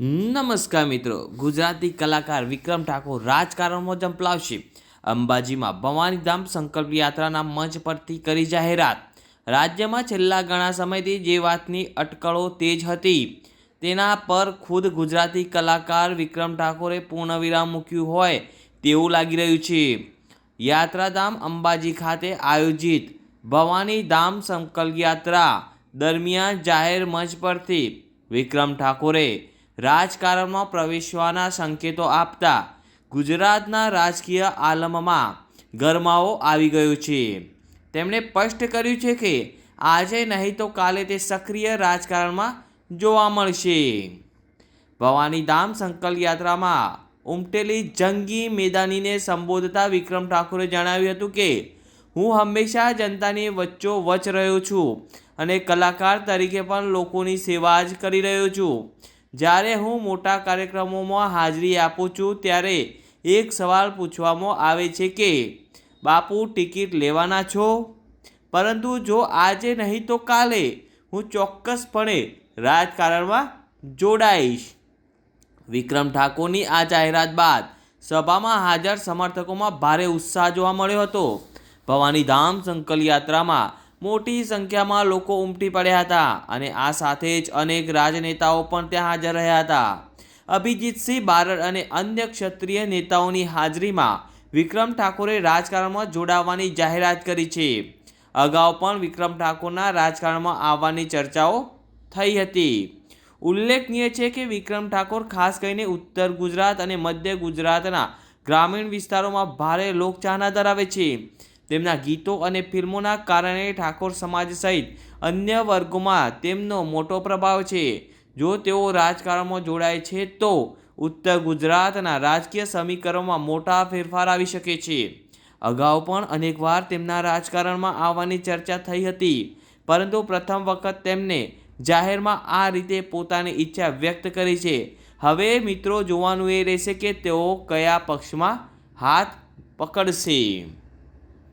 નમસ્કાર મિત્રો. ગુજરાતી કલાકાર વિક્રમ ઠાકોર રાજકારણમાં જંપલાવશે અંબાજીમાં ભવાનીધામ સંકલ્પ યાત્રાના મંચ પરથી કરી જાહેરાત. રાજ્યમાં છેલ્લા ઘણા સમયથી જે વાતની અટકળો તેજ હતી. તેના પર ખુદ ગુજરાતી કલાકાર વિક્રમ ઠાકોરે પૂર્ણવિરામ મૂક્યું હોય તેવું લાગી રહ્યું છે. યાત્રાધામ અંબાજી ખાતે આયોજિત ભવાની ધામ સંકલ્પ યાત્રા દરમિયાન જાહેર મંચ પરથી વિક્રમ ઠાકોરે રાજકારણમાં પ્રવેશવાના સંકેતો આપતા ગુજરાતના રાજકીય આલમમાં ગરમાવો આવી ગયો છે. તેમણે સ્પષ્ટ કર્યું છે કે આજે નહીં તો કાલે તે સક્રિય રાજકારણમાં જોવા મળશે. ભવાની ધામ સંકલ્પ યાત્રામાં ઉમટેલી જંગી મેદાનીને સંબોધતા વિક્રમ ઠાકોરે જણાવ્યું હતું કે હું હંમેશા જનતાની વચ્ચો વચ રહ્યો છું અને કલાકાર તરીકે પણ લોકોની સેવા જ કરી રહ્યો છું. જ્યારે હું મોટા કાર્યક્રમોમાં હાજરી આપું છું, ત્યારે એક સવાલ પૂછવામાં આવે છે કે, બાપુ, ટિકિટ લેવાના છો? પરંતુ જો આજે નહીં તો કાલે. હું ચોક્કસપણે રાજકારણમાં જોડાઈશ. વિક્રમ ઠાકોરની આ જાહેરાત બાદ સભામાં હાજર સમર્થકોમાં ભારે ઉત્સાહ જોવા મળ્યો હતો. ભવાની ધામ સંકલ યાત્રામાં મોટી સંખ્યામાં લોકો ઉમટી પડ્યા હતા અને આ સાથે જ અનેક રાજનેતાઓ પણ ત્યાં હાજર રહ્યા હતા. અભિજીતસિંહ બારડ અને અન્ય ક્ષત્રિય નેતાઓની હાજરીમાં વિક્રમ ઠાકોરે રાજકારણમાં જોડાવાની જાહેરાત કરી છે. અગાઉ પણ વિક્રમ ઠાકોરના રાજકારણમાં આવવાની ચર્ચાઓ થઈ હતી. ઉલ્લેખનીય છે કે વિક્રમ ઠાકોર ખાસ કરીને ઉત્તર ગુજરાત અને મધ્ય ગુજરાતના ગ્રામીણ વિસ્તારોમાં ભારે લોકચાહના ધરાવે છે. તેમના ગીતો અને ફિલ્મોના કારણે ઠાકોર સમાજ સહિત અન્ય વર્ગોમાં તેમનો મોટો પ્રભાવ છે. જો તેઓ રાજકારણમાં જોડાય છે, તો ઉત્તર ગુજરાતના રાજકીય સમીકરણોમાં મોટા ફેરફાર આવી શકે છે. અગાઉ પણ અનેકવાર તેમના રાજકારણમાં આવવાની ચર્ચા થઈ હતી, પરંતુ પ્રથમ વખત તેમને જાહેરમાં આ રીતે પોતાની ઈચ્છા વ્યક્ત કરી છે. હવે મિત્રો, જોવાનું એ રહેશે કે તેઓ કયા પક્ષમાં હાથ પકડશે.